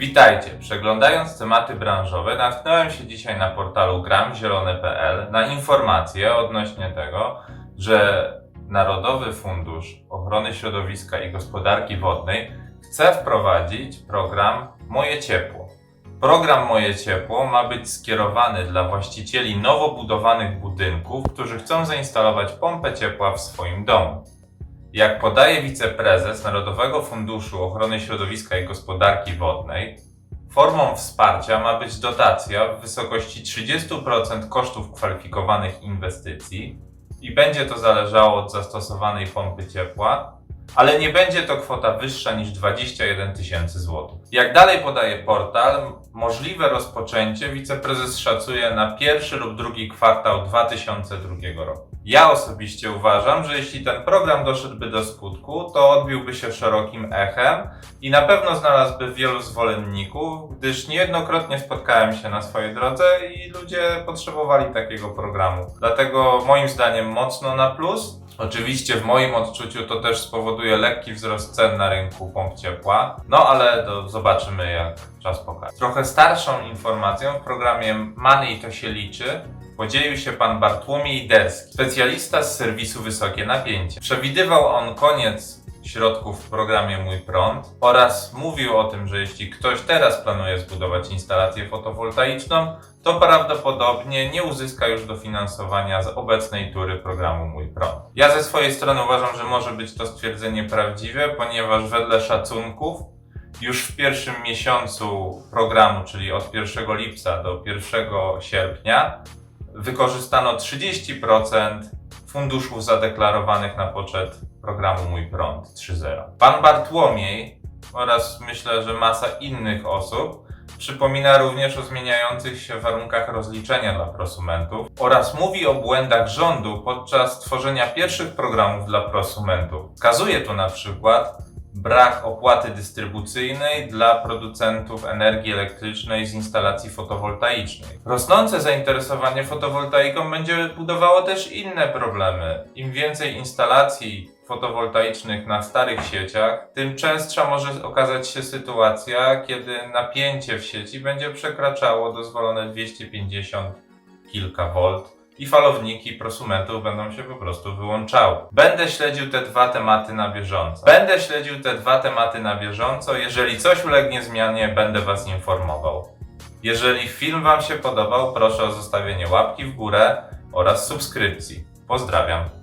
Witajcie! Przeglądając tematy branżowe, natknąłem się dzisiaj na portalu gramzielone.pl na informacje odnośnie tego, że Narodowy Fundusz Ochrony Środowiska i Gospodarki Wodnej chce wprowadzić program Moje Ciepło. Program Moje Ciepło ma być skierowany dla właścicieli nowo budowanych budynków, którzy chcą zainstalować pompę ciepła w swoim domu. Jak podaje wiceprezes Narodowego Funduszu Ochrony Środowiska i Gospodarki Wodnej, formą wsparcia ma być dotacja w wysokości 30% kosztów kwalifikowanych inwestycji i będzie to zależało od zastosowanej pompy ciepła, ale nie będzie to kwota wyższa niż 21 tysięcy złotych. Jak dalej podaje portal, możliwe rozpoczęcie wiceprezes szacuje na pierwszy lub drugi kwartał 2002 roku. Ja osobiście uważam, że jeśli ten program doszedłby do skutku, to odbiłby się szerokim echem i na pewno znalazłby wielu zwolenników, gdyż niejednokrotnie spotkałem się na swojej drodze i ludzie potrzebowali takiego programu. Dlatego moim zdaniem mocno na plus. Oczywiście w moim odczuciu to też spowoduje lekki wzrost cen na rynku pomp ciepła, no ale to zobaczymy jak czas pokaże. Trochę starszą informacją w programie Money to się liczy podzielił się pan Bartłomiej Derski, specjalista z serwisu Wysokie Napięcie. Przewidywał on koniec środków w programie Mój Prąd oraz mówił o tym, że jeśli ktoś teraz planuje zbudować instalację fotowoltaiczną, to prawdopodobnie nie uzyska już dofinansowania z obecnej tury programu Mój Prąd. Ja ze swojej strony uważam, że może być to stwierdzenie prawdziwe, ponieważ wedle szacunków już w pierwszym miesiącu programu, czyli od 1 lipca do 1 sierpnia, wykorzystano 30% funduszów zadeklarowanych na poczet programu Mój Prąd 3.0. Pan Bartłomiej oraz myślę, że masa innych osób przypomina również o zmieniających się warunkach rozliczenia dla prosumentów oraz mówi o błędach rządu podczas tworzenia pierwszych programów dla prosumentów. Wskazuje tu na przykład brak opłaty dystrybucyjnej dla producentów energii elektrycznej z instalacji fotowoltaicznej. Rosnące zainteresowanie fotowoltaiką będzie budowało też inne problemy. Im więcej instalacji fotowoltaicznych na starych sieciach, tym częstsza może okazać się sytuacja, kiedy napięcie w sieci będzie przekraczało dozwolone 250 kilka volt i falowniki prosumentów będą się po prostu wyłączały. Będę śledził te dwa tematy na bieżąco. Będę śledził te dwa tematy na bieżąco. Jeżeli coś ulegnie zmianie, będę Was informował. Jeżeli film Wam się podobał, proszę o zostawienie łapki w górę oraz subskrypcji. Pozdrawiam.